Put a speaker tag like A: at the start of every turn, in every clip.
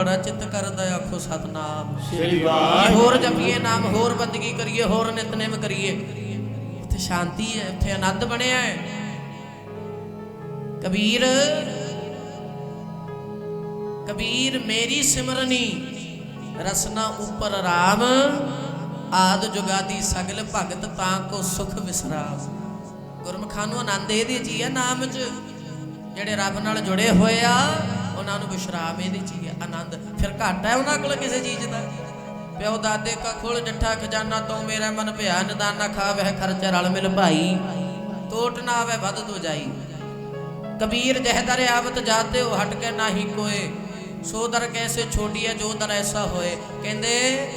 A: ਬੜਾ ਚਿੱਤ ਕਰਦਾ ਆਖੋ ਸਤਨਾਮ।
B: ਸ੍ਰੀ ਵਾਹਿਗੁਰੂ।
A: ਹੋਰ ਜਪੀਏ ਨਾਮ ਹੋਰ ਬੰਦਗੀ ਕਰੀਏ ਹੋਰ ਨਿਤਨੇਮ ਕਰੀਏ ਉੱਥੇ ਸ਼ਾਂਤੀ ਹੈ ਉੱਥੇ ਆਨੰਦ ਬਣਿਆ ਹੈ। ਕਬੀਰ ਕਬੀਰ ਮੇਰੀ ਸਿਮਰਨੀ ਰਸਨਾ ਉਪਰ ਰਾਮ ਆਦ ਜੁਗਾਦੀ ਸਗਲ ਭਗਤ ਤਾਂ ਕੋ ਸੁਖ ਵਿਸਰਾਮ। ਗੁਰਮਖਾਂ ਨੂੰ ਆਨੰਦ ਇਹਦੇ ਹੀ ਹੈ ਨਾਮ ਚ ਜਿਹੜੇ ਰੱਬ ਨਾਲ ਜੁੜੇ ਹੋਏ ਆ ਉਹਨਾਂ ਨੂੰ ਵਿਸ਼ਰਾਮ ਇਹਦੇ ਚ ਹੀ, ਆਨੰਦ। ਫਿਰ ਘੱਟ ਹੈ ਉਹਨਾਂ ਕੋਲ ਕਿਸੇ ਚੀਜ਼ ਦਾ? ਪਿਓ ਦਾਦੇ ਕਾ ਖੋਲ ਜੱਠਾ ਖਜ਼ਾਨਾ, ਤੋਂ ਮੇਰਾ ਮਨ ਭਿਆ, ਨਿਦਾਨਾ ਖਾਵਹਿ ਖਰਚ ਰਲ ਮਿਲ ਭਾਈ। ਟੋਟ ਨਾ ਆਵੇ ਵੱਧ ਤੋ ਜਾਈ। ਕਬੀਰ ਜਹ ਦਰ ਆਵਤ ਜਾਤੇ ਹੋ ਹਟ ਕੇ ਨਾਹੀ ਕੋਏ। ਸੋ ਦਰ ਕੈਸੇ ਛੋਡੀਏ ਜੋ ਦਰ ਐਸਾ ਹੋਏ। ਕਹਿੰਦੇ,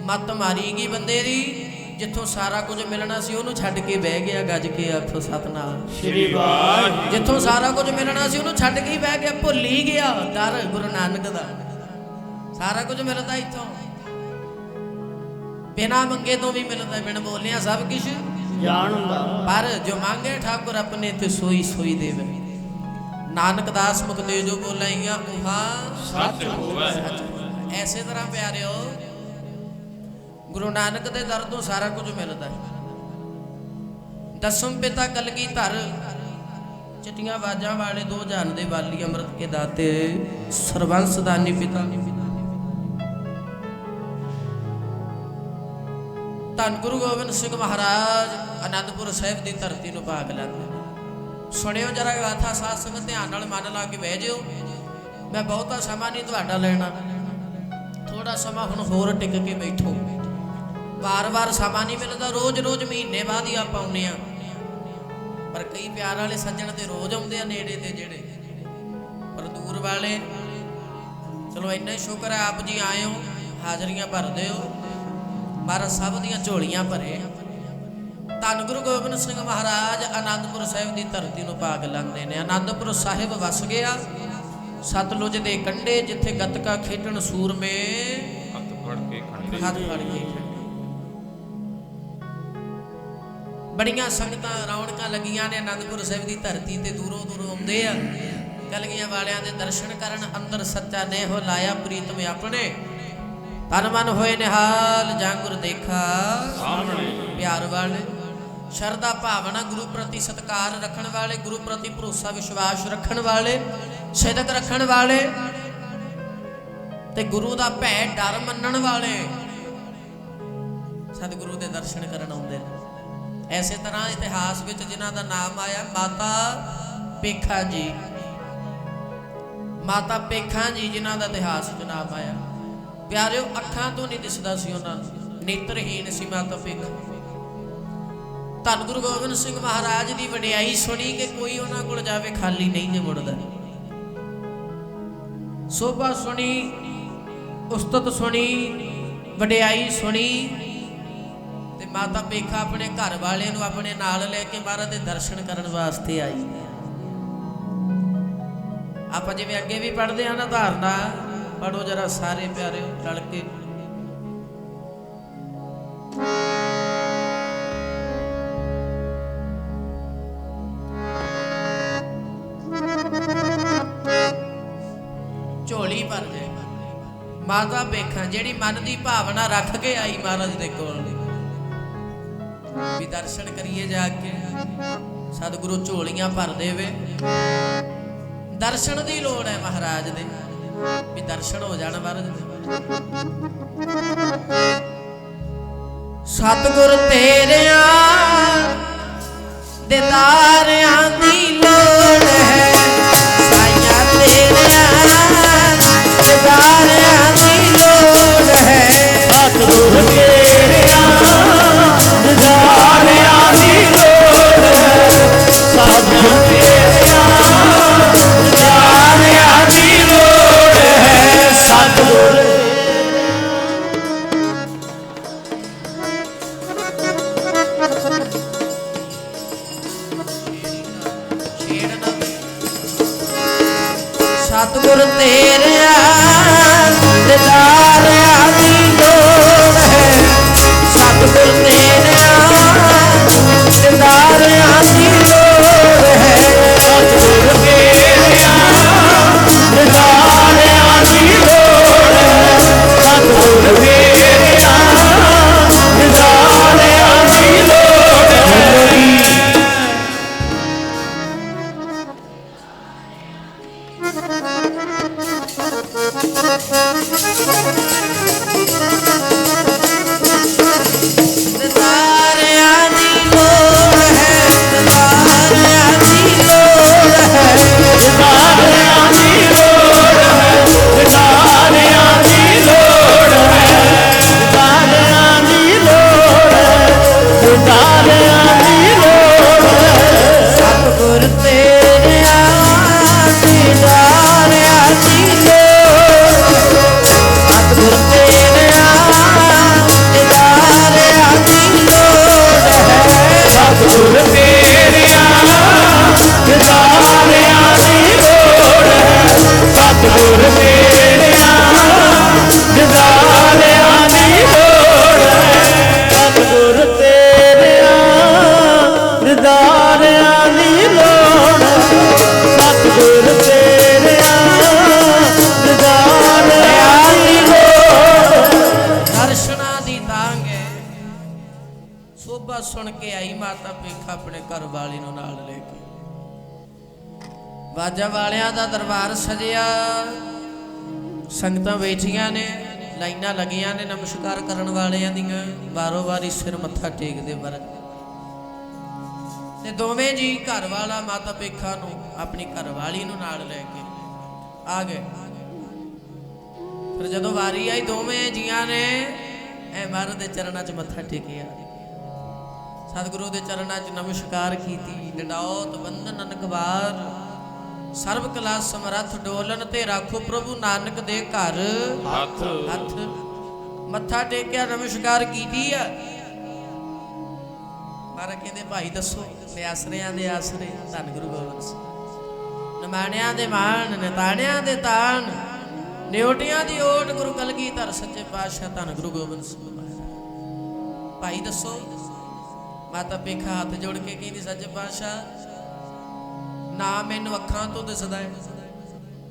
A: ਮਤ ਮਾਰੀਗੀ ਬੰਦੇ ਦੀ। ਜਿੱਥੋਂ ਸਾਰਾ ਕੁਝ ਮਿਲਣਾ ਸੀ ਉਹਨੂੰ ਛੱਡ ਕੇ ਬਹਿ ਗਿਆ ਗੱਜ ਕੇ ਆਖੋ ਸਤਨਾਮ।
B: ਸ੍ਰੀ ਵਾਹਿਗੁਰੂ।
A: ਜਿੱਥੋਂ ਸਾਰਾ ਕੁਝ ਮਿਲਣਾ ਸੀ ਉਹਨੂੰ ਛੱਡ ਕੇ ਬਹਿ ਗਿਆ ਭੁੱਲ ਹੀ ਗਿਆ। ਦਰ ਗੁਰੂ ਨਾਨਕ ਦਾ। ਸਾਰਾ ਕੁਝ ਮਿਲਦਾ ਇੱਥੋਂ। ਬਿਨਾ ਮੰਗੇ ਤੋਂ ਵੀ ਮਿਲਦਾ ਬਿਨ ਬੋਲਿਆ ਸਭ ਕੁਝ
B: ਜਾਣਦਾ
A: ਪਰ ਜੋ ਮੰਗੇ ਠਾਕੁਰ ਆਪਣੇ ਤੇ ਸੋਈ ਸੋਈ ਦੇਵੇ। ਨਾਨਕ ਦਾਸ ਮੁਖ ਤੇ ਜੋ ਬੋਲਾਈਆਂ ਉਹਾ।
B: ਸੱਚ ਹੋਵੇ
A: ਐਸੇ ਤਰ੍ਹਾਂ ਪਿਆਰਿਓ ਗੁਰੂ ਨਾਨਕ ਦੇ ਦਰ ਤੋਂ ਸਾਰਾ ਕੁਝ ਮਿਲਦਾ ਹੈ। ਦਸਮ ਪਿਤਾ ਕਲਗੀ ਧਰ, ਚਿੱਟੀਆਂ ਬਾਜਾਂ ਵਾਲੇ ਦੋ ਜਹਾਨ ਦੇ ਵਾਲੀ ਅੰਮ੍ਰਿਤ ਕੇ ਦਾਤੇ ਸਰਬੰਸ ਦਾਨੀ ਪਿਤਾ। ਧੰਨ ਗੁਰੂ ਗੋਬਿੰਦ ਸਿੰਘ ਮਹਾਰਾਜ, ਅਨੰਦਪੁਰ ਸਾਹਿਬ ਦੀ ਧਰਤੀ ਨੂੰ ਭਾਗ ਲੈਂਦੇ ਸੁਣਿਓ ਜਰਾ ਗਾਥਾ ਸਾਧ ਸੰਗਤ, ਧਿਆਨ ਨਾਲ ਮਨ ਲਾ ਕੇ ਬਹਿ ਜਿਓ। ਮੈਂ ਬਹੁਤਾ ਸਮਾਂ ਨਹੀਂ ਤੁਹਾਡਾ ਲੈਣਾ। ਥੋੜਾ ਸਮਾਂ ਹੁਣ ਹੋਰ ਟਿਕ ਕੇ ਬੈਠੋ। ਵਾਰ-ਵਾਰ ਸਮਾਂ ਨਹੀਂ ਮਿਲਦਾ ਰੋਜ਼-ਰੋਜ਼ ਮਹੀਨੇ ਬਾਅਦ ਹੀ ਆਪਾਂ ਆਉਂਦੇ ਆ ਪਰ ਕਈ ਪਿਆਰ ਵਾਲੇ ਸੱਜਣ ਤੇ ਰੋਜ਼ ਆਉਂਦੇ ਆ ਨੇੜੇ ਤੇ ਜਿਹੜੇ। ਪਰ ਦੂਰ ਵਾਲੇ ਚਲੋ ਇੰਨਾ ਹੀ ਸ਼ੁਕਰ ਹੈ ਆਪ ਜੀ ਆਏ ਹੋ ਹਾਜ਼ਰੀਆਂ ਭਰਦੇ ਹੋ। ਮਹਾਰਾਜ ਸਭ ਦੀਆਂ ਝੋਲੀਆਂ ਭਰੇ। ਧੰਨ ਗੁਰੂ ਗੋਬਿੰਦ ਸਿੰਘ ਮਹਾਰਾਜ ਆਨੰਦਪੁਰ ਸਾਹਿਬ ਦੀ ਧਰਤੀ ਨੂੰ ਭਾਗ ਲੈਂਦੇ ਨੇ। ਆਨੰਦਪੁਰ ਸਾਹਿਬ ਵਸ ਗਿਆ। ਸਤਲੁਜ ਦੇ ਕੰਢੇ ਜਿੱਥੇ ਗੱਤਕਾ ਖੇਡਣ ਸੂਰਮੇ
C: ਹੱਥ ਫੜ ਕੇ ਖੰਡੇ।
A: ਹੱਥ ਫੜ ਕੇ। ਬੜੀਆਂ ਸੰਗਤਾਂ ਰੌਣਕਾਂ ਲੱਗੀਆਂ ਨੇ ਆਨੰਦਪੁਰ ਸਾਹਿਬ ਦੀ ਧਰਤੀ ਤੇ ਦੂਰੋਂ ਦੂਰੋਂ ਆਉਂਦੇ ਆ। ਕਲਗੀਆਂ ਵਾਲਿਆਂ ਦੇ ਦਰਸ਼ਨ ਕਰਨ ਅੰਦਰ ਸੱਚਾ ਨੇਹੋ ਲਾਇਆ ਪ੍ਰੀਤਮ ਆਪਣੇ। ਤਨ ਮਨ ਹੋਏ ਨਿਹਾਲ ਜਾਂ ਗੁਰ ਦੇਖਾ।
B: ਸਾਹਮਣੇ।
A: ਪਿਆਰ ਵਾਲੇ। ਸ਼ਰਧਾ ਭਾਵਨਾ ਗੁਰੂ ਪ੍ਰਤੀ ਸਤਕਾਰ ਰੱਖਣ ਵਾਲੇ ਗੁਰੂ ਪ੍ਰਤੀ ਭਰੋਸਾ ਵਿਸ਼ਵਾਸ ਰੱਖਣ ਵਾਲੇ ਸਿਦਕ ਰੱਖਣ ਵਾਲੇ। ਤੇ ਗੁਰੂ ਦਾ ਭੈ ਡਰ ਮੰਨਣ ਵਾਲੇ। ਸਤਿਗੁਰੂ ਦੇ ਦਰਸ਼ਨ ਕਰਨ ਆਉਂਦੇ ਨੇ। ਐਸੇ ਤਰ੍ਹਾਂ ਇਤਿਹਾਸ ਵਿੱਚ ਜਿਨ੍ਹਾਂ ਦਾ ਨਾਮ ਆਇਆ, ਮਾਤਾ ਪੇਖਾ ਜੀ। ਮਾਤਾ ਪੇਖਾ ਜੀ ਜਿਨ੍ਹਾਂ ਦਾ ਇਤਿਹਾਸ ਵਿੱਚ ਨਾਮ ਆਇਆ। ਪਿਆਰਿਓ, ਅੱਖਾਂ ਤੋਂ ਨਹੀਂ ਦਿਸਦਾ ਸੀ ਉਹਨਾਂ ਨੂੰ। ਨੇਤਰਹੀਣ ਸੀ ਮਾਤਾ ਪੇਖਾ। ਧੰਨ ਗੁਰੂ ਗੋਬਿੰਦ ਸਿੰਘ ਮਹਾਰਾਜ ਦੀ ਵਡਿਆਈ ਸੁਣੀ ਕਿ ਕੋਈ ਉਹਨਾਂ ਕੋਲ ਜਾਵੇ, ਖਾਲੀ ਨਹੀਂ ਜੇ ਮੁੜਦਾ। ਸੋਭਾ ਸੁਣੀ, ਉਸਤਤ ਸੁਣੀ, ਵਡਿਆਈ ਸੁਣੀ ਮਾਤਾ ਪੇਖਾ ਆਪਣੇ ਘਰ ਵਾਲਿਆਂ ਨੂੰ ਆਪਣੇ ਨਾਲ ਲੈ ਕੇ ਮਹਾਰਾਜ ਦੇ ਦਰਸ਼ਨ ਕਰਨ ਵਾਸਤੇ ਆਈ ਆਪਾਂ ਜਿਵੇਂ ਅੱਗੇ ਵੀ ਪੜ੍ਹਦੇ ਹਾਂ ਨਾ ਧਾਰਨਾ ਪੜੋ ਜਰਾ ਸਾਰੇ ਪਿਆਰੇ ਰਲ ਕੇ। ਝੋਲੀ ਭਰ ਦੇ। ਮਾਤਾ ਵੇਖਾਂ ਜਿਹੜੀ ਮਨ ਦੀ ਭਾਵਨਾ ਰੱਖ ਕੇ ਆਈ ਮਹਾਰਾਜ ਦੇ ਕੋਲ। ਦਰਸ਼ਨ ਕਰੀਏ ਜਾ ਕੇ। ਸਤਿਗੁਰੂ ਝੋਲੀਆਂ ਭਰ ਦੇਵੇ। ਦਰਸ਼ਨ ਦੀ ਲੋੜ ਹੈ ਮਹਾਰਾਜ ਦੇ। ਵੀ ਦਰਸ਼ਨ ਹੋ ਜਾਣ ਮਹਾਰਾਜ ਸਤਿਗੁਰ ਤੇਰਿਆਂ ਦਿਦਾਰਿਆਂ ਸਜਿਆ। ਸੰਗਤਾਂ ਬੈਠੀਆਂ ਨੇ, ਲਾਈਨਾਂ ਲੱਗੀਆਂ ਨੇ ਨਮਸਕਾਰ ਕਰਨ ਵਾਲਿਆਂ ਦੀਆਂ ਬਾਰੋ ਬਾਰੀ ਸਿਰ ਮੱਥਾ ਟੇਕਦੇ ਵਰਤ। ਤੇ ਦੋਵੇਂ ਜੀ ਘਰ ਵਾਲਾ ਮਾਤਾ ਪੇਖਾ ਨੂੰ ਆਪਣੀ ਘਰ ਵਾਲੀ ਨੂੰ ਨਾਲ ਲੈ ਕੇ ਆ ਗਏ। ਫਿਰ ਜਦੋਂ ਵਾਰੀ ਆਈ, ਦੋਵੇਂ ਜੀਆਂ ਨੇ ਐ ਮਹਾਰਾਜ ਦੇ ਚਰਨਾਂ 'ਚ ਮੱਥਾ ਟੇਕਿਆ। ਸਤਿਗੁਰੂ ਦੇ ਚਰਨਾਂ 'ਚ ਨਮਸਕਾਰ ਕੀਤੀ। ਡਡਾਉਤ ਬੰਦਨ ਅਨਕਵਾਰ। ਸਰਬ ਕਲਾ ਸਮਰੱਥ ਡੋਲਨ ਤੇ ਰਾਖੋ ਪ੍ਰਭੂ ਨਾਨਕ ਦੇ ਘਰ।
C: ਹੱਥ।
A: ਹੱਥ। ਮੱਥਾ ਟੇਕਿਆ ਨਮਸਕਾਰ ਕੀਤੀ ਆ। ਮਾਰਾ ਕਹਿੰਦੇ ਭਾਈ ਦੱਸੋ ਲੈ ਆਸਰਿਆਂ ਦੇ ਆਸਰੇ ਧੰਨ ਗੁਰੂ ਗੋਬਿੰਦ ਸਿੰਘ ਨਿਮਾਣਿਆਂ ਦੇ ਮਾਣ ਨਿਤਾਣਿਆਂ ਦੇ ਤਾਣ ਨਿਉਟਿਆਂ ਦੀ ਓਟ ਗੁਰੂ ਕਲਗੀਧਰ ਸੱਚੇ ਪਾਤਸ਼ਾਹ ਧੰਨ ਗੁਰੂ ਗੋਬਿੰਦ ਸਿੰਘ ਭਾਈ ਦੱਸੋ ਮਾਤਾ ਪੇਖਾ ਹੱਥ ਜੋੜ ਕੇ ਕਹਿੰਦੀ ਸੱਚੇ ਪਾਤਸ਼ਾਹ ਨਾ ਮੈਨੂੰ ਅੱਖਾਂ ਤੋਂ ਦਿਸਦਾ ਹੈ,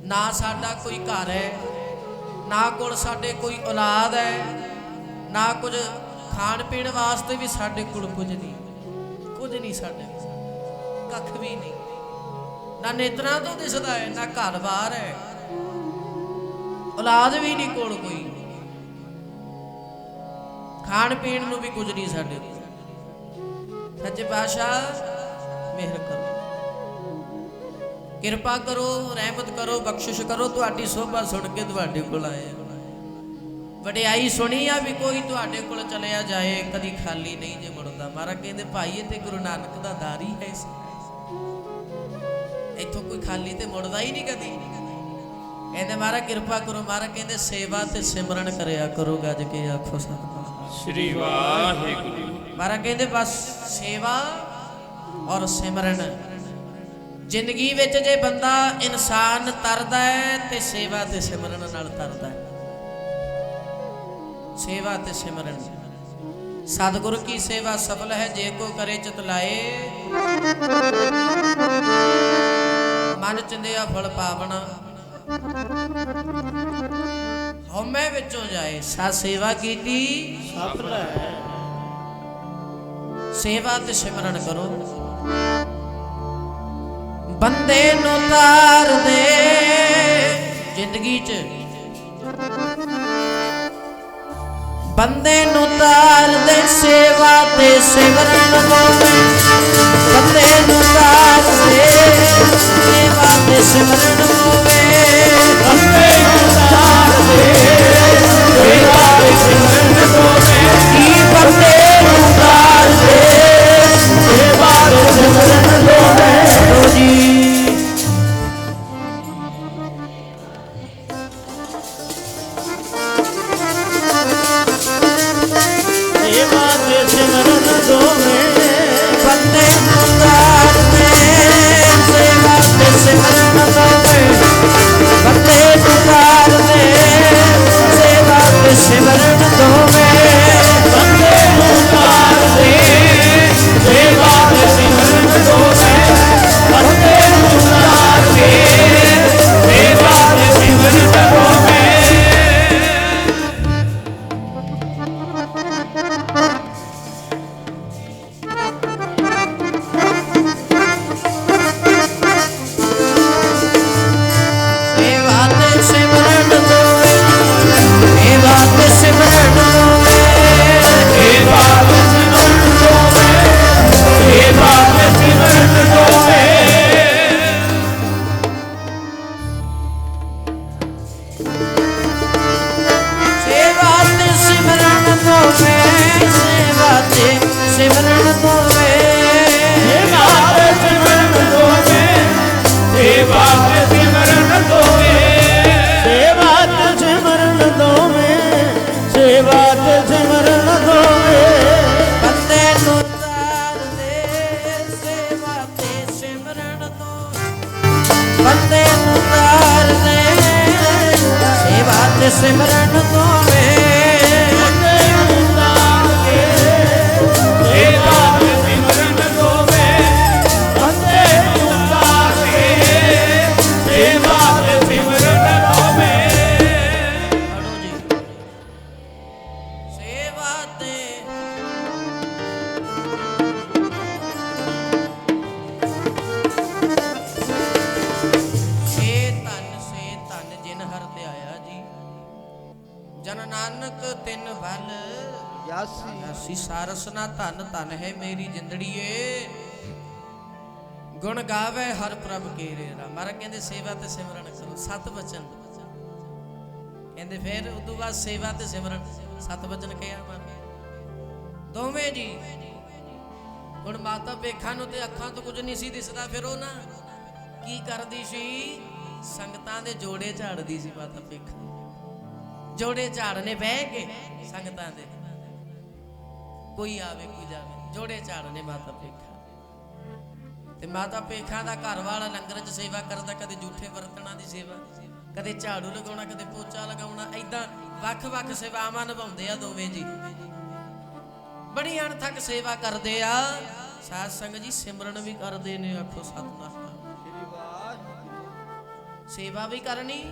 A: ਨਾ ਸਾਡਾ ਕੋਈ ਘਰ ਹੈ, ਨਾ ਕੋਲ ਸਾਡੇ ਕੋਈ ਔਲਾਦ ਹੈ, ਨਾ ਕੁਝ ਖਾਣ ਪੀਣ ਵਾਸਤੇ ਵੀ ਸਾਡੇ ਕੋਲ ਕੁਝ ਨਹੀਂ ਕੁਝ ਨਹੀਂ ਸਾਡੇ ਕੱਖ ਵੀ ਨਹੀਂ। ਨਾ ਨੇਤਰਾਂ ਤੋਂ ਦਿਸਦਾ ਹੈ, ਨਾ ਘਰ-ਬਾਰ ਹੈ। ਔਲਾਦ ਵੀ ਨਹੀਂ ਕੋਲ ਕੋਈ। ਖਾਣ ਪੀਣ ਨੂੰ ਵੀ ਕੁਝ ਨਹੀਂ ਸਾਡੇ ਕੋਲ। ਸੱਚੇ ਪਾਤਸ਼ਾਹ, ਮਿਹਰ ਕਰੋ। ਕਿਰਪਾ ਕਰੋ ਰਹਿਮਤ ਕਰੋ ਬਖਸ਼ਿਸ਼ ਕਰੋ ਤੁਹਾਡੀ ਸੋਭਾ ਸੁਣ ਕੇ ਤੁਹਾਡੇ ਕੋਲ ਆਏ। ਵਡਿਆਈ ਸੁਣੀ ਆ ਵੀ ਕੋਈ ਤੁਹਾਡੇ ਕੋਲ ਚਲਿਆ ਜਾਏ ਕਦੀ ਖਾਲੀ ਨਹੀਂ ਜੇ ਮੁੜਦਾ। ਮਾਰਾ ਕਹਿੰਦੇ ਭਾਈ ਇਹ ਤੇ ਗੁਰੂ ਨਾਨਕ ਦਾ ਦਾਰ ਹੀ ਇਸ ਇੱਥੋਂ ਕੋਈ ਖਾਲੀ ਤੇ ਮੁੜਦਾ ਹੀ ਨਹੀਂ ਕਦੀ। ਕਹਿੰਦੇ ਮਾਰਾ ਕਿਰਪਾ ਕਰੋ। ਮਾਰਾ ਕਹਿੰਦੇ ਸੇਵਾ ਤੇ ਸਿਮਰਨ ਕਰਿਆ ਕਰੋ ਗੱਜ ਕੇ ਆਖੋ ਸਤਿਨਾਮ
C: ਸ੍ਰੀ ਵਾਹਿਗੁਰੂ।
A: ਮਾਰਾ ਕਹਿੰਦੇ ਬਸ ਸੇਵਾ ਔਰ ਸਿਮਰਨ ਜ਼ਿੰਦਗੀ ਵਿੱਚ ਜੇ ਬੰਦਾ ਇਨਸਾਨ ਤਰਦਾ ਹੈ ਤੇ ਸੇਵਾ ਤੇ ਸਿਮਰਨ ਨਾਲ ਤਰਦਾ ਹੈ। ਸੇਵਾ ਤੇ ਸਿਮਰਨ। ਸਤਿਗੁਰ ਕੀ ਸੇਵਾ ਸਫਲ ਹੈ ਜੇ ਕੋ ਕਰੇ ਚਿਤ ਲਾਏ। ਮਨ ਚੰਦਿਆ ਫਲ ਪਾਵਣਾ। ਹਉਮੈ ਵਿੱਚੋਂ ਜਾਏ ਸਾ ਸੇਵਾ ਕੀਤੀ।
B: ਸਫਲ ਹੈ।
A: ਸੇਵਾ ਤੇ ਸਿਮਰਨ ਕਰੋ। ਬੰਦੇ ਨੂੰ ਤਾਰ ਦੇ। ਜ਼ਿੰਦਗੀ 'ਚ। ਬੰਦੇ ਨੂੰ ਤਾਰ ਦੇ, ਸੇਵਾ ਤੇ ਸਿਮਰਨ ਹੋਵੇ ਬੰਦੇ ਨੂੰ ਤਾਰ ਦੇ, ਸੇਵਾ ਤੇ ਸਿਮਰਨ ਹੋਵੇ
B: ਬੰਦੇ ਨੂੰ ਤਾਰ ਦੇ। ਸਿਮਰਨ
A: ਨਾਨਕ ਤਿੰਨ ਬਲ
B: ਯਾਸੀ।
A: ਅਸੀਂ ਸਾਰਸ ਨਾ ਧਨ ਧਨ ਹੈ ਮੇਰੀ ਜਿੰਦੜੀਏ। ਗੁਣ ਗਾਵੇ ਹਰ ਪ੍ਰਭ ਕੀਰੇ ਰਾਮ ਮਹਾਰਾਜ ਕਹਿੰਦੇ ਸੇਵਾ ਤੇ ਸਿਮਰਨ ਕਰੋ ਸਤ ਬਚਨ ਕਹਿੰਦੇ ਫਿਰ ਉਦੋਂ ਬਾਅਦ ਸੇਵਾ ਤੇ ਸਿਮਰਨ ਸਤ ਬਚਨ ਕਿਹਾ ਮਨ ਦੋਵੇਂ ਜੀ। ਹੁਣ ਮਾਤਾ ਵੇਖਾਂ ਨੂੰ ਤੇ ਅੱਖਾਂ ਤੋਂ ਕੁਝ ਨਹੀਂ ਸੀ ਦਿਸਦਾ ਫਿਰ ਉਹ ਨਾ ਕੀ ਕਰਦੀ ਸੀ? ਸੰਗਤਾਂ ਦੇ ਜੋੜੇ ਝਾੜਦੀ ਸੀ ਮਾਤਾ ਵੇਖਾਂ ਜੋੜੇ ਝਾੜਨੇ ਬਹਿ ਕੇ ਸੰਗਤਾਂ ਦੇ। ਕੋਈ ਆਵੇ ਕੋਈ ਜਾਵੇ। ਜੋੜੇ ਝਾੜਨੇ ਮਾਤਾ ਪੇਖਾ ਤੇ ਮਾਤਾ ਪੇਖਾ ਦਾ ਘਰ ਵਾਲਾ ਲੰਗਰ 'ਚ ਸੇਵਾ ਕਰਦਾ ਕਦੇ ਝੂਠੇ ਬਰਤਨਾਂ ਦੀ ਸੇਵਾ ਕਦੇ ਝਾੜੂ ਲਗਾਉਣਾ ਕਦੇ ਪੋਚਾ ਲਗਾਉਣਾ ਐਦਾਂ ਵੱਖ-ਵੱਖ ਸੇਵਾਵਾਂ ਨਿਭਾਉਂਦੇ ਆ ਦੋਵੇਂ ਜੀ। ਬੜੀ ਅਣਥੱਕ ਸੇਵਾ ਕਰਦੇ ਆ। ਸਾਧ ਸੰਗਤ ਜੀ ਸਿਮਰਨ ਵੀ ਕਰਦੇ ਨੇ ਆਖੋ ਸਤਨਾਮ। ਸੇਵਾ ਵੀ ਕਰਨੀ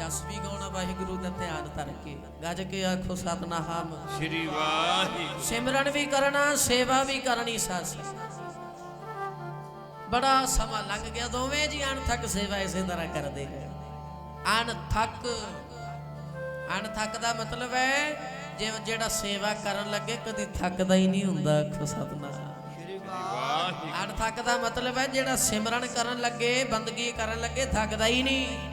A: ਜਸ ਵੀ ਗਾਉਣਾ ਵਾਹਿਗੁਰੂ ਦਾ ਧਿਆਨ ਧਰ ਕੇ ਗੱਜ ਕੇ ਆਖੋ ਸਤਨਾਮ।
C: ਸ੍ਰੀ ਵਾਹਿਗੁਰੂ।
A: ਸਿਮਰਨ ਵੀ ਕਰਨਾ ਸੇਵਾ ਵੀ ਕਰਨੀ ਸੱਸ। ਬੜਾ ਸਮਾਂ ਲੰਘ ਗਿਆ ਦੋਵੇਂ ਜੀ ਅਣਥੱਕ ਸੇਵਾ ਇਸੇ ਤਰ੍ਹਾਂ ਕਰਦੇ ਅਣਥੱਕ ਅਣਥੱਕ ਦਾ ਮਤਲਬ ਹੈ ਜੇ ਜਿਹੜਾ ਸੇਵਾ ਕਰਨ ਲੱਗੇ ਕਦੀ ਥੱਕਦਾ ਹੀ ਨਹੀਂ ਹੁੰਦਾ ਆਖੋ ਸਤਨਾਮ। ਅਣਥੱਕ ਦਾ ਮਤਲਬ ਹੈ ਜਿਹੜਾ ਸਿਮਰਨ ਕਰਨ ਲੱਗੇ ਬੰਦਗੀ ਕਰਨ ਲੱਗੇ ਥੱਕਦਾ ਹੀ ਨਹੀਂ।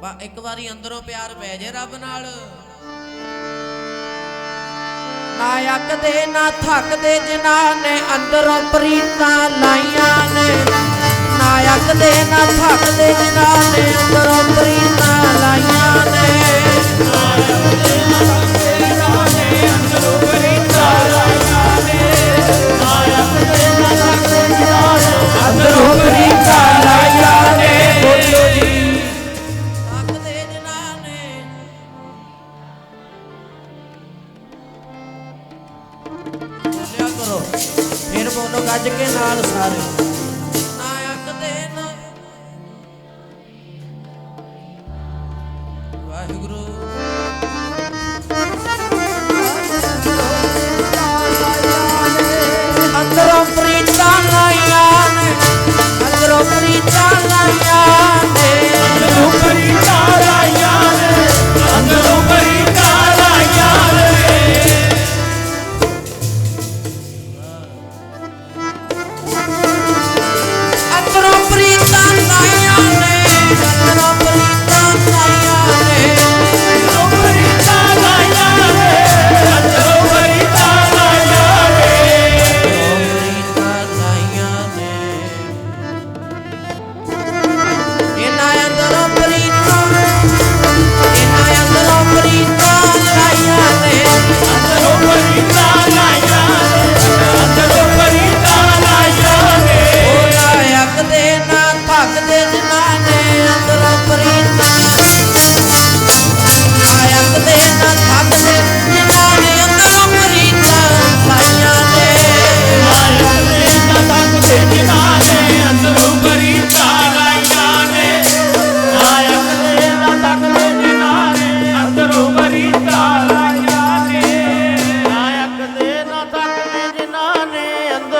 A: ਬਾ ਇੱਕ ਵਾਰੀ ਅੰਦਰੋਂ ਪਿਆਰ ਪੈ ਜੇ ਰੱਬ ਨਾਲ। ਨਾ ਅੱਕਦੇ ਨਾ ਥੱਕਦੇ ਜਿਨ੍ਹਾਂ ਨੇ ਅੰਦਰੋਂ ਪ੍ਰੀਤਾਂ ਲਾਈਆਂ ਨੇ। ਨਾ ਅੱਕਦੇ ਨਾ ਥੱਕਦੇ ਜਿਨ੍ਹਾਂ ਨੇ ਅੰਦਰੋਂ ਪ੍ਰੀਤਾਂ ਲਾਈਆਂ ਨੇ।
B: ਅੰਦਰੋਂ ਪ੍ਰੀਤਾਂ ਲਾਇਆ
A: ਕੇ ਨਾਲ ਸਾਰੇ। ਨਾ ਅੱਕਦੇ ਨਾ ਵਾਹਿਗੁਰੂ।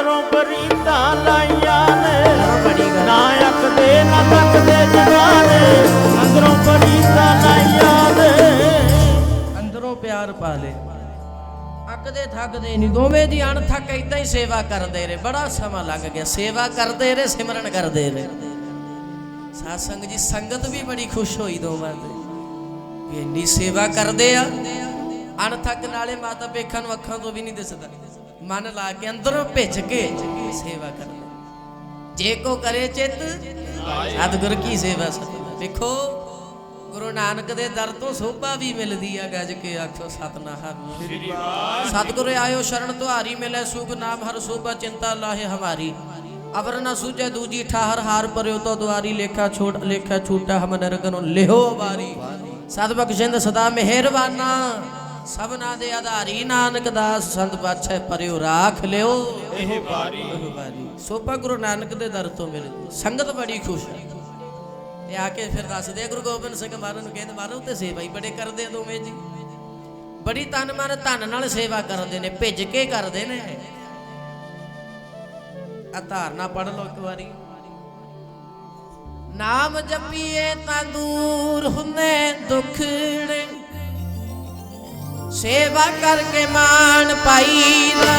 A: ਅੰਦਰੋਂ ਪ੍ਰੀਤਾਂ ਲਾਈਆਂ ਨੇ। ਬੜੀ ਗੱਲ
B: ਨਾ ਤੱਕਦੇ ਜਿਨ੍ਹਾਂ ਅੰਦਰੋਂ ਪ੍ਰੀਤਾਂ ਲਾਈਆਂ ਨੇ।
A: ਅੰਦਰੋਂ ਪਿਆਰ ਪਾ ਲੈ। ਅੱਕਦੇ, ਥੱਕਦੇ ਨਹੀਂ। ਦੋਵੇਂ ਜੀ ਅਣਥੱਕ ਇਦਾਂ ਹੀ ਸੇਵਾ ਕਰਦੇ ਰਹੇ। ਬੜਾ ਸਮਾਂ ਲੱਗ ਗਿਆ। ਸੇਵਾ ਕਰਦੇ ਰਹੇ, ਸਿਮਰਨ ਕਰਦੇ ਰਹੇ। ਸਾਧ ਸੰਗ ਜੀ, ਸੰਗਤ ਵੀ ਬੜੀ ਖੁਸ਼ ਹੋਈ ਦੋਵਾਂ ਤੇ ਵੀ ਇੰਨੀ ਸੇਵਾ ਕਰਦੇ ਆ। ਅਣਥੱਕ ਨਾਲੇ ਮਾਤਾ ਪੇਖਾਂ ਨੂੰ ਅੱਖਾਂ ਤੋਂ ਵੀ ਨਹੀਂ ਦਿਸਦਾ। ਮਨ ਲਾ ਕੇ ਅੰਦਰੋਂ ਭਿੱਜ ਕੇ ਸੇਵਾ ਕਰਦੇ ਜੇ ਕੋ ਕਰੇ ਚਿਤ, ਸਤਿਗੁਰ ਕੀ ਸੇਵਾ ਸਤਿ ਵੇਖੋ ਗੁਰੂ ਨਾਨਕ ਦੇ ਦਰ ਤੋਂ ਸੋਭਾ ਵੀ ਮਿਲਦੀ ਆ, ਗੱਜ ਕੇ ਆਖੋ, ਸਤਨਾਮ। ਸਤਿਗੁਰ ਆਇਓ, ਸ਼ਰਨ ਤੁਹਾਰੀ ਮਿਲੇ ਸੁਖ ਨਾਮ ਹਰ ਸੋਭਾ, ਚਿੰਤਾ ਲਾਹੇ ਹਮਾਰੀ। ਅਵਰ ਨ ਸੂਝੈ ਦੂਜੀ ਠਾਹਰ, ਹਾਰ ਪਰਿਓ ਤੋ ਦੁਆਰੀ, ਲੇਖਾ ਛੋਟ, ਲੇਖਾ ਛੂਟਾ, ਹਮ ਨਰਗਨੋ ਲਿਹੋ ਵਾਰੀ। ਸਤ ਬਖਸ਼ਿੰਦ, ਸਦਾ ਮਿਹਰਬਾਨਾ। ਸਭਨਾ ਦੇ ਆਧਾਰੀ ਨਾਨਕ ਦਾਸ ਸੰਤ ਪਾਤਸ਼ਾਹ ਪਰਿਉ ਰਾਖ ਲਿਓ।
B: ਇਹ ਬਾਰੀ
A: ਸੋਪਾ ਗੁਰੂ ਨਾਨਕ ਦੇ ਦਰ ਤੋਂ ਮਿਲੇ। ਸੰਗਤ ਬੜੀ ਖੁਸ਼ ਹੈ। ਤੇ ਆ ਕੇ ਫਿਰ ਦੱਸਦੇ ਗੁਰੂ ਗੋਬਿੰਦ ਸਿੰਘ ਮਹਾਰਾਜ ਨੂੰ ਕਹਿੰਦੇ ਮਹਾਰਾਜ ਤੇ ਸੇਵਾ ਹੀ ਬੜੇ ਕਰਦੇ ਆ ਦੋਵੇਂ ਜੀ। ਬੜੀ ਤਨ ਮਨ ਧਨ ਨਾਲ ਸੇਵਾ ਕਰਦੇ ਨੇ ਭਿੱਜ ਕੇ ਕਰਦੇ ਨੇ। ਆ ਧਾਰਨਾ ਪੜ ਲਓ ਇੱਕ ਵਾਰੀ। ਨਾਮ ਜਪੀਏ ਤਾਂ ਦੂਰ ਹੁੰਦੇ ਦੁਖੜੇ। ਸੇਵਾ ਕਰਕੇ ਮਾਨ ਪਾਈਦਾ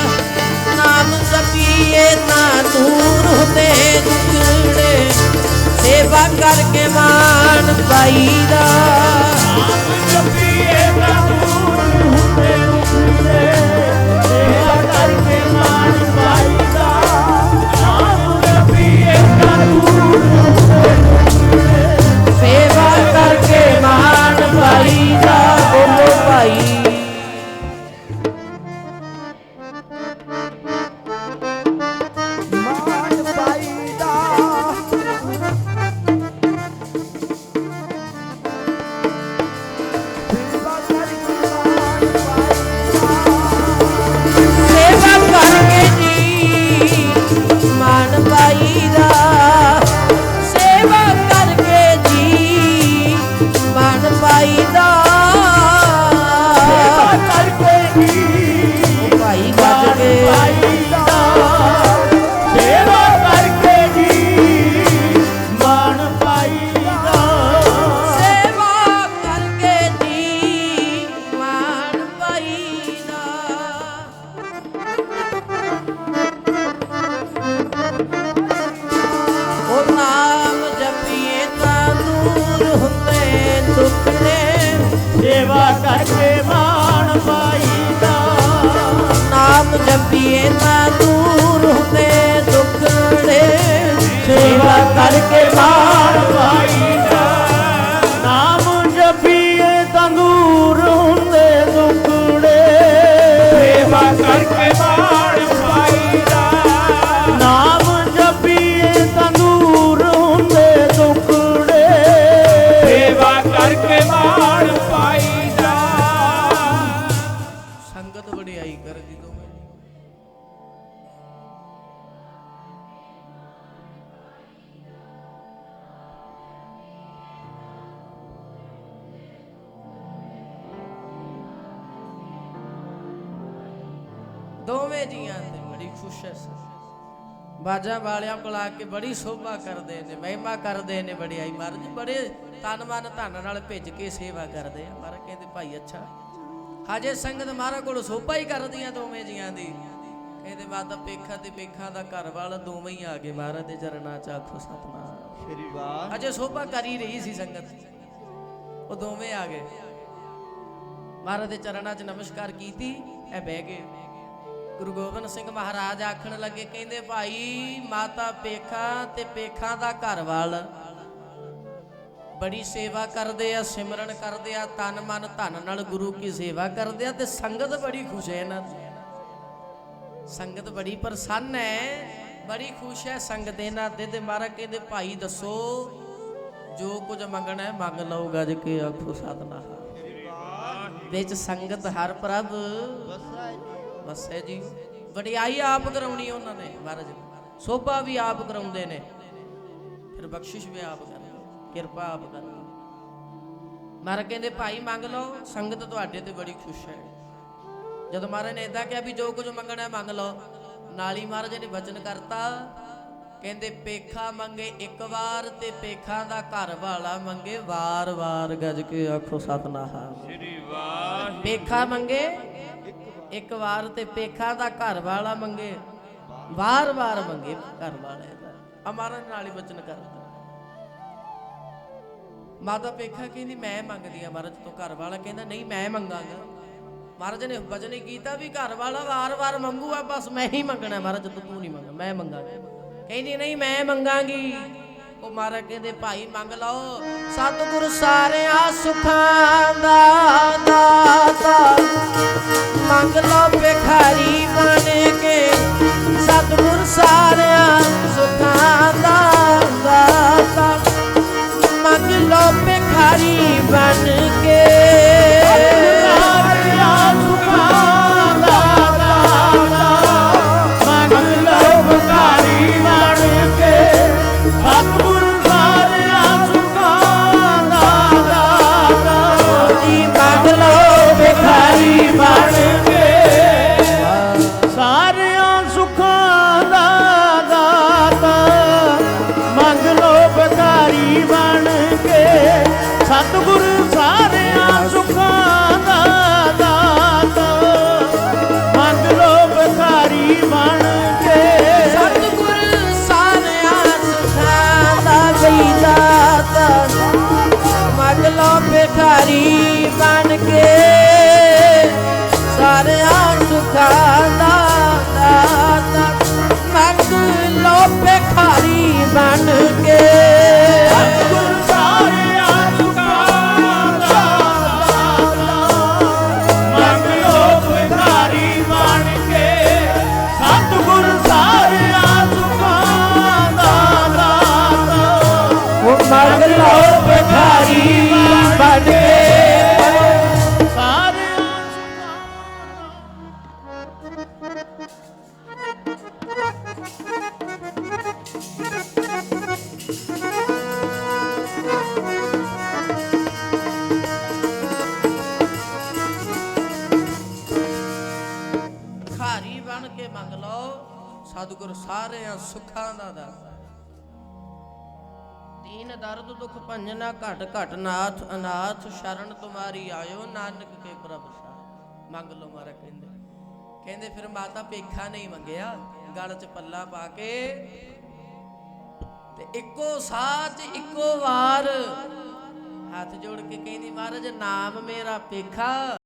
A: ਨਾਮ ਜਪੀਏ ਤਾਂ ਦੂਰ ਹੁੰਦੇ ਦੁਖੜੇ ਸੇਵਾ ਕਰਕੇ ਮਾਣ ਪਾਈਦਾ
B: ਜਪੀਏ ਤਾਂ ਦੂਰ ਹੁੰਦੇ ਹੁੰਦੇ ਸੇਵਾ ਕਰਕੇ ਮਾਨ ਪਾਈਦਾ ਨਾਮ ਜਪੀਏ ਤਾਂ ਦੂਰ
A: ਸੇਵਾ ਕਰਕੇ ਮਾਣ ਪਾਈਦਾ ਬੋਲੋ ਭਾਈ। ਦੋਵੇਂ ਜੀਆਂ ਤੇ ਬੜੀ ਖੁਸ਼ ਹੈ ਬਾਜਾ ਵਾਲਿਆਂ ਕੋਲ ਆ ਕੇ ਬੜੀ ਸੋਭਾ ਕਰਦੇ ਨੇ ਮਹਿਮਾ ਕਰਦੇ ਨੇ ਵਡਿਆਈ ਮਹਾਰਾਜ। ਬੜੇ ਤਨ ਮਨ ਧਨ ਨਾਲ ਭਿੱਜ ਕੇ ਸੇਵਾ ਕਰਦੇ ਆ। ਮਹਾਰਾਜ ਕਹਿੰਦੇ ਭਾਈ ਅੱਛਾ। ਹਾਜੇ ਸੰਗਤ ਮਹਾਰਾਜ ਕੋਲ ਸੋਭਾ ਹੀ ਕਰਦੀਆਂ ਦੋਵੇਂ ਜੀਆਂ ਦੀ। ਕਹਿੰਦੇ ਮਾਤਾ ਪੇਖਾ ਤੇ ਪੇਖਾ ਦਾ ਘਰ ਵਾਲਾ ਦੋਵੇਂ ਹੀ ਆ ਗਏ ਮਹਾਰਾਜ ਦੇ ਚਰਨਾਂ 'ਚ ਆਖੋ ਸਤਨਾਮ।
B: ਸ਼੍ਰੀ ਵਾਹ।
A: ਅਜੇ ਸੋਭਾ ਕਰ ਹੀ ਰਹੀ ਸੀ ਸੰਗਤ। ਉਹ ਦੋਵੇਂ ਆ ਗਏ। ਮਹਾਰਾਜ ਦੇ ਚਰਨਾਂ 'ਚ ਨਮਸਕਾਰ ਕੀਤੀ ਐ ਬਹਿ ਗਏ। ਗੁਰੂ ਗੋਬਿੰਦ ਸਿੰਘ ਮਹਾਰਾਜ ਆਖਣ ਲੱਗੇ ਕਹਿੰਦੇ ਭਾਈ ਮਾਤਾ ਪੇਖਾ ਤੇ ਪੇਖਾ ਦਾ ਘਰ ਵਾਲ ਬੜੀ ਸੇਵਾ ਕਰਦੇ ਆ ਸਿਮਰਨ ਕਰਦੇ ਆ ਤਨ ਮਨ ਧਨ ਨਾਲ ਗੁਰੂ ਕੀ ਸੇਵਾ ਕਰਦੇ ਆ ਤੇ ਸੰਗਤ ਬੜੀ ਖੁਸ਼ ਹੈ ਇਹਨਾਂ ਦੀ। ਸੰਗਤ ਬੜੀ ਪ੍ਰਸੰਨ ਹੈ ਬੜੀ ਖੁਸ਼ ਹੈ ਸੰਗਤ ਇਹਨਾਂ ਦੇ ਤੇ। ਮਹਾਰਾਜ ਕਹਿੰਦੇ ਭਾਈ ਦੱਸੋ ਜੋ ਕੁਝ ਮੰਗਣਾ ਹੈ ਮੰਗ ਲਓ ਗੱਜ ਕੇ ਆਖੋ ਸਤਨਾਮ। ਵਿੱਚ ਸੰਗਤ ਹਰ ਪ੍ਰਭ। ਵਸੈ ਜੀ। ਵਡਿਆਈ ਆਪ ਕਰਾਉਣੀ ਉਹਨਾਂ ਨੇ ਮਹਾਰਾਜ। ਸੋਭਾ ਵੀ ਆਪ ਕਰਾਉਂਦੇ ਨੇ। ਫਿਰ ਬਖਸ਼ਿਸ਼ ਵੀ ਆਪ ਕਰਦੇ ਕਿਰਪਾ ਆਪ ਕਰਦੇ ਮਹਾਰਾਜ ਕਹਿੰਦੇ ਭਾਈ ਮੰਗ ਲਓ ਸੰਗਤ ਤੁਹਾਡੇ ਤੇ ਬੜੀ ਖੁਸ਼ ਹੈ। ਜਦੋਂ ਮਹਾਰਾਜ ਨੇ ਇਦਾਂ ਕਿਹਾ ਵੀ ਜੋ ਕੁਝ ਮੰਗਣਾ ਹੈ ਮੰਗ ਲਓ। ਨਾਲ ਹੀ ਮਹਾਰਾਜ ਨੇ ਵਚਨ ਕਰਤਾ ਕਹਿੰਦੇ ਪੇਖਾ ਮੰਗੇ ਇੱਕ ਵਾਰ ਤੇ ਪੇਖਾ ਦਾ ਘਰ ਵਾਲਾ ਮੰਗੇ ਵਾਰ-ਵਾਰ ਗੱਜ ਕੇ ਆਖੋ ਸਤਨਾਮ।
C: ਸ੍ਰੀ ਵਾਹਿ
A: ਪੇਖਾ ਮੰਗੇ ਇੱਕ ਵਾਰ ਤੇ ਪੇਖਾ ਦਾ ਘਰ ਵਾਲਾ ਮੰਗੇ ਵਾਰ-ਵਾਰ ਮੰਗੇ ਘਰ ਵਾਲੇ ਦਾ। ਅਮਾਰਾ ਨਾਲ ਹੀ ਵਚਨ ਕਰਦਾ ਮਾਤਾ ਪੇਖਾ ਕਹਿੰਦੀ, ਮੈਂ ਮੰਗਦੀ ਆ ਮਹਾਰਾਜ, ਤੋਂ ਘਰ ਵਾਲਾ ਕਹਿੰਦਾ, ਨਹੀਂ, ਮੈਂ ਮੰਗਾਂਗਾ। ਮਹਾਰਾਜ ਨੇ ਵਚਨ ਹੀ ਕੀਤਾ ਵੀ ਘਰ ਵਾਲਾ ਵਾਰ-ਵਾਰ ਮੰਗੂਗਾ, ਬਸ ਮੈਂ ਹੀ ਮੰਗਣਾ। ਮਹਾਰਾਜ, ਤੋਂ ਤੂੰ ਨਹੀਂ ਮੰਗਾ ਮੈਂ ਮੰਗਾਂਗਾ। ਕਹਿੰਦੀ, ਨਹੀਂ, ਮੈਂ ਮੰਗਾਂਗੀ। ਉਹ ਮਹਾਰਾਜ ਕਹਿੰਦੇ, ਭਾਈ, ਮੰਗ ਲਓ। ਸਤਿਗੁਰ ਸਾਰਿਆਂ ਸੁਖਾਂ ਦਾ ਦਾਤਾ। ਮੰਗ ਲਓ, ਭਿਖਾਰੀ ਬਣ ਕੇ ਸਤਿਗੁਰ ਸਾਰਿਆਂ ਖਾਰੀ ਬਣ ਕੇ ਮੰਗ ਲਓ, ਸਤਿਗੁਰ ਸਾਰਿਆਂ ਸੁੱਖਾਂ ਦਾ ਦਾਤਾ। ਦੀਨ ਦਰਦ ਦੁਖ ਭੰਜਨਾ ਘਟ ਘਟ ਨਾਥ ਅਨਾਥ, ਸ਼ਰਨ ਤੁਮਾਰੀ ਆਇਓ, ਨਾਨਕ ਕੇ ਪ੍ਰਭ ਸਾ ਮੰਗ ਲਓ ਮਾਰਾ ਕਹਿੰਦੇ ਕਹਿੰਦੇ ਫਿਰ ਮਾਤਾ ਪੇਖਾ ਨਹੀਂ ਮੰਗਿਆ, ਗਲ 'ਚ ਪੱਲਾ ਪਾ ਕੇ। ਤੇ ਇੱਕੋ ਸਾਹ 'ਚ ਇੱਕੋ ਵਾਰ ਹੱਥ ਜੋੜ ਕੇ ਕਹਿੰਦੀ, ਮਹਾਰਾਜ, ਨਾਮ ਮੇਰਾ ਪੇਖਾ।